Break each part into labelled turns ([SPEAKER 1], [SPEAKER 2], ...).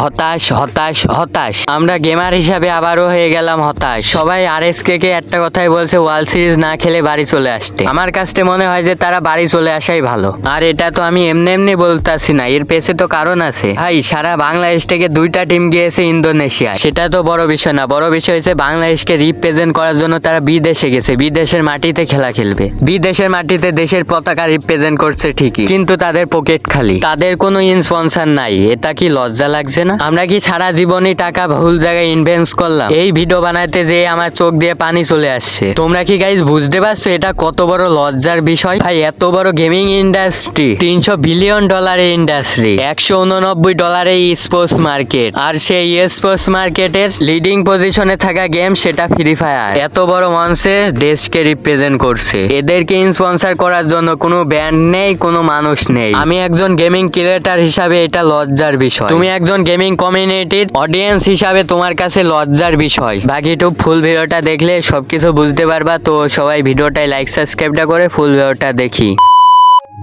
[SPEAKER 1] হতাশ হতাশ হতাশ। আমরা গেমার হিসাবে আবারও হয়ে গেলাম হতাশ। সবাই আর এস কে একটা কথাই বলছে ওয়ার্ল্ড সিরিজ না খেলে বাড়ি চলে আসতে। আমার কাছে মনে হয় যে তারা বাড়ি চলে আসাই ভালো। আর এটা তো আমি এমনি এমনি বলতাছি না, এর পেছে তো কারণ আছে। ভাই, সারা বাংলাদেশ থেকে দুইটা টিম গিয়েছে ইন্দোনেশিয়া। সেটা তো বড় বিষয় না, বড় বিষয় হচ্ছে বাংলাদেশকে রিপ্রেজেন্ট করার জন্য তারা বিদেশে গেছে, বিদেশের মাটিতে খেলা খেলবে। বিদেশের মাটিতে দেশের পতাকা রিপ্রেজেন্ট করছে ঠিকই, কিন্তু তাদের পকেট খালি। তাদের কোনো স্পন্সর নাই, এটা কি লজ্জা লাগছে? না? আমরা কি সারা জীবনই টাকা ভুল জায়গায় ইনভেস্ট করলাম? এই ভিডিও বানাতে যে আমার চোখ দিয়ে পানি চলে আসছে। তোমরা কি গাইজ বুঝতে পারছ এটা কত বড় লজ্জার বিষয়? ভাই, এত বড় গেমিং ইন্ডাস্ট্রি তিনশো বিলিয়ন ডলারের ইন্ডাস্ট্রি একশো উননব্বই ডলারের স্পোর্টস মার্কেট আর সেই স্পোর্টস মার্কেটের লিডিং পজিশনে থাকা গেম সেটা ফ্রি ফায়ার এত বড় মঞ্চে দেশকে রিপ্রেজেন্ট করছে। এদেরকে স্পন্সর করার জন্য কোনো ব্যান্ড নেই, কোনো মানুষ নেই। আমি একজন গেমিং ক্রিয়েটার হিসাবে এটা লজ্জার বিষয়। তুমি একজন গেমিং কমিউনিটির অডিয়েন্স হিসাবে তোমার কাছে লজ্জার বিষয়। বাকিটু ফুল ভিডিওটা দেখলে সবকিছু বুঝতে পারবা, তো সবাই ভিডিওটায় লাইক সাবস্ক্রাইবটা করে ফুল ভিডিওটা দেখি।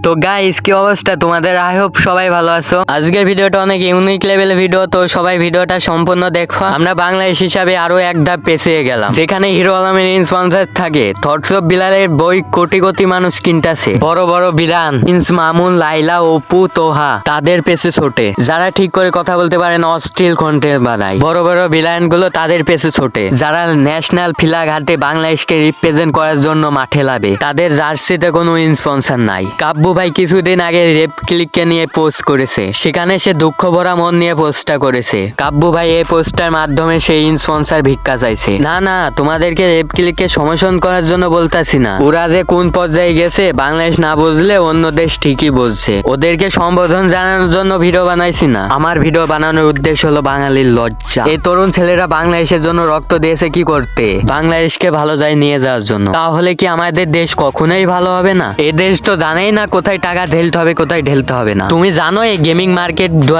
[SPEAKER 1] তো গাইস কি অবস্থা? তোমাদের? আই হোপ সবাই ভালো আছো। আজকের ভিডিওটা অনেক ইউনিক লেভেলের ভিডিও তো সবাই ভিডিওটা সম্পূর্ণ দেখো। আমরা বাংলাদেশ হিসাবে আরও এক ধাপ পেছিয়ে গেলাম। যেখানে হিরো আলমের স্পন্সর থাকে। থটস অফ বিলালের বই কোটি কোটি মানুষ কিনতাছে। বড় বড় বিরান ইন্স মামুন লাইলা অপু তোহা তাদের পেছে ছোটে। যারা ঠিক করে কথা বলতে পারেন অস্টিল কন্টেন্ট বানায়। বড় বড় বিলায়নগুলো তাদের পেছে ছোটে। যারা ন্যাশনাল ফিলাঘাটে বাংলাদেশকে রিপ্রেজেন্ট করার জন্য মাঠে লাবে তাদের জার্সিতে কোনো স্পন্সর নাই। কাব্য ভাই কিছুদিন আগে রেপ ক্লিককে নিয়ে পোস্ট করেছে। সেখানে সে দুঃখ ভরা মন নিয়ে পোস্টটা করেছে। কাব্য ভাই এই পোস্টটার মাধ্যমে সেই স্পন্সর ভিক্ষা চাইছে। না না, তোমাদেরকে রেপ ক্লিককে সমর্থন করার জন্য বলতাছি না। ওরা যে কোন পর্যায়ে গেছে, বাংলাদেশ না বুঝলে অন্য দেশ ঠিকই বুঝছে ওদেরকে সম্বোধন জানানোর জন্য ভিডিও বানাইছি না। আমার ভিডিও বানানোর উদ্দেশ্য হলো বাঙালির লজ্জা। এই তরুণ ছেলেরা বাংলাদেশের জন্য রক্ত দিয়েছে কি করতে? বাংলাদেশকে ভালো যায় নিয়ে যাওয়ার জন্য। তাহলে কি আমাদের দেশ কখনোই ভালো হবে না? এ দেশ তো জানেই না কোথায় টাকা ঢেলতে হবে, কোথায় ঢেলতে হবে না। তুমি জানো এই গেমিং মার্কেট দু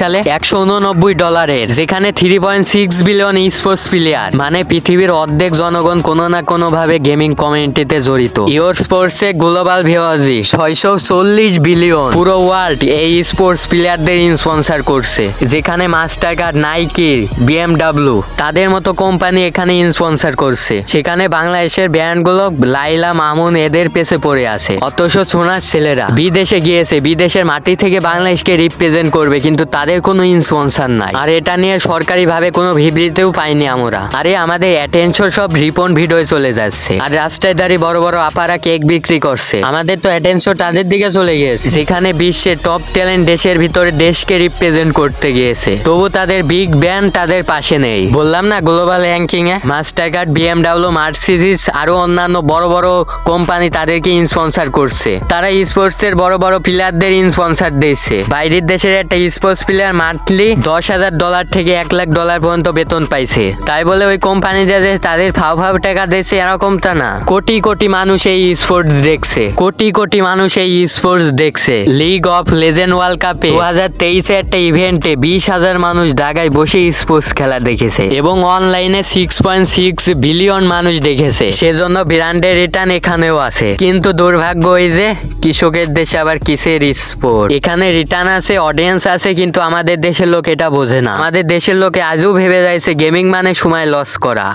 [SPEAKER 1] সালে একশো উননব্বই ডলারের, যেখানে three point six billion sports player মানে পৃথিবীর অর্ধেক জনগণ কোনো না কোনো ভাবে গেমিং কমিউনিটিতে জড়িত ইওর স্পোর্টসে গ্লোবাল ভিওয়াজি ছয়শো চল্লিশ বিলিয়ন পুরো ওয়ার্ল্ড এই স্পোর্টস প্লেয়ারদের স্পন্সর করছে, যেখানে মাস্টার কার্ড নাইকি বিএমডাব্লিউ তাদের মতো কোম্পানি এখানে স্পন্সর করছে। সেখানে বাংলাদেশের ব্র্যান্ডগুলো লাইলা মামুন এদের পেছে পড়ে আছে। অথচ সোনার ছেলেরা। বিদেশে গিয়েছে, বিদেশের মাটি থেকে বাংলাদেশকে রিপ্রেজেন্ট করবে, কিন্তু তাদের কোনো স্পন্সর নাই। আর এটা নিয়ে সরকারিভাবে কোনো বিবৃতিও পাইনি আমরা। আরে, আমাদের অ্যাটেনশন সব রিপন ভিডিও চলে যাচ্ছে। আর রাস্তায় দাঁড়িয়ে বড় বড় আপারা কেক বিক্রি করছে। আমাদের তো অ্যাটেনশন তাদের দিকে চলে গিয়েছে। যেখানে বিশ্বের টপ ট্যালেন্ট দেশের ভিতরে দেশকে রিপ্রেজেন্ট করতে গিয়েছে। তবু তাদের বিগ ব্যান্ড তাদের পাশে নেই। বললাম না গ্লোবাল র্যাঙ্কিং এ? মাস্টার কার্ড বিএমডাব্লিউ মার্সিডিস আরও অন্যান্য বড় বড় কোম্পানি তাদেরকে স্পন্সর করছে। তারা স্পোর্টস এর বড় বড় প্লেয়ারদের স্পন্সর দিচ্ছে বাইরের দেশের একটা স্পোর্টস প্লেয়ার মান্থলি দশ হাজার ডলার থেকে এক লাখ ডলার পর্যন্ত বেতন পাইছে। তাই বলে ওই কোম্পানিটা যে তাদের ফাও ফাও টাকা দিচ্ছে এরকমটা না। কোটি কোটি মানুষ এই স্পোর্টস দেখছে। কোটি কোটি মানুষ এই স্পোর্টস দেখছে। লিগ অফ লেজেন্ড ওয়ার্ল্ড কাপে দু হাজার তেইশে একটা ইভেন্টে বিশ হাজার মানুষ ঢাকায় বসে স্পোর্টস খেলা দেখেছে এবং অনলাইনে সিক্স পয়েন্ট সিক্স বিলিয়ন মানুষ দেখেছে। সেজন্য ব্র্যান্ডের রিটার্ন এখানেও আছে। কিন্তু দুর্ভাগ্য ওই যে কৃষকের দেশে আবার কিসের স্পোর্ট? এখানে রিটার্ন আছে অডিয়েন্স আছে, কিন্তু আমাদের দেশের লোক এটা বোঝে না। আমাদের দেশের লোকে আজও ভেবে যাইছে গেমিং মানে সময় লস করা।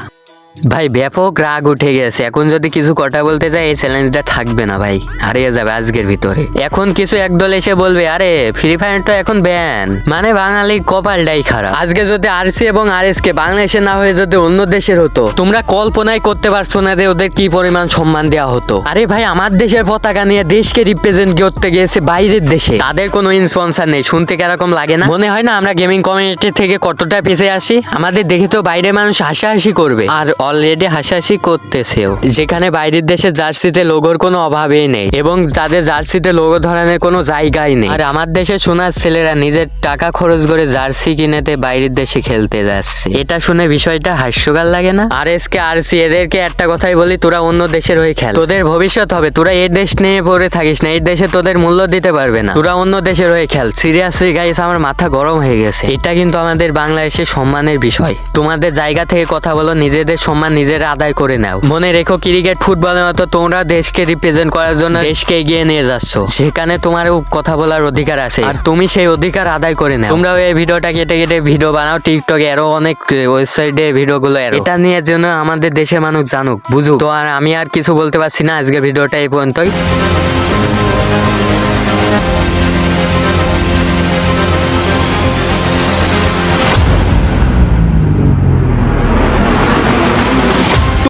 [SPEAKER 1] ভাই, ব্যাপক রাগ উঠে গেছে। এখন যদি কিছু কথা বলতে চাই এই চ্যালেঞ্জটা থাকবে না ভাই। হারিয়ে যাবে আজকের ভিতরে। এখন কিছু একদল এসে বলবে, আরে ফ্রি ফায়ার তো এখন ব্যান মানে বাঙালি কপালটাই খারাপ। আজকে যদি আরসি এবং আর এস কে বাংলাদেশে না হয়ে যদি অন্য দেশের হতো, তোমরা কল্পনাই করতে পারছ না যে ওদের কি পরিমাণ সম্মান দেওয়া হতো। আরে ভাই, আমার দেশের পতাকা নিয়ে দেশকে রিপ্রেজেন্ট করতে গিয়েছে বাইরের দেশে। তাদের কোনো স্পন্সর নেই। শুনতে কীরকম লাগে না? মনে হয় না আমরা গেমিং কমিউনিটি থেকে কতটা পিছিয়ে আসি? আমাদের দেখে তো বাইরে মানুষ হাসাহাসি করবে। আর অলরেডি হাসাহাসি করতেছেও। যেখানে বাইরের দেশের জার্সিতে লোগোর কোনো অভাবেই নেই, এবং তাদের জার্সিতে লোগো ধরনের কোনো জায়গাই নেই। আর আমার দেশে সোনার ছেলেরা নিজের টাকা খরচ করে জার্সি কিনেতে বাইরের দেশে খেলতে যাচ্ছে। এটা শুনে বিষয়টা হাস্যকর লাগে না? আর এস কে আর সি এদেরকে একটা কথাই বলি, তোরা অন্য দেশের হয়ে খেল। তোদের ভবিষ্যৎ হবে, তোরা এই দেশ নিয়ে পড়ে থাকিস না, এই দেশে তোদের মূল্য দিতে পারবে না। তোরা অন্য দেশের হয়ে খেল। সিরিয়াসলি গাইস আমার মাথা গরম হয়ে গেছে। এটা কিন্তু আমাদের বাংলাদেশের সম্মানের বিষয়। তোমাদের জায়গা থেকে কথা বলো, নিজেদের সম্মান নিজেরা আদায় করে নাও। মনে রেখো, ক্রিকেট, ফুটবলের মতো তোমরা দেশকে রিপ্রেজেন্ট করার জন্য দেশকে এগিয়ে নিয়ে যাচ্ছ। সেখানে তোমারও কথা বলার অধিকার আছে। আর তুমি সেই অধিকার আদায় করে নাও। তোমরাও এই ভিডিওটা কেটে কেটে ভিডিও বানাও। টিকটকে আরও অনেক ওয়েবসাইটে ভিডিওগুলো এটা নিয়ে জন্য আমাদের দেশের মানুষ জানুক, বুঝুক। তো আর আমি আর কিছু বলতে পারছি না। আজকে ভিডিওটা এই পর্যন্তই।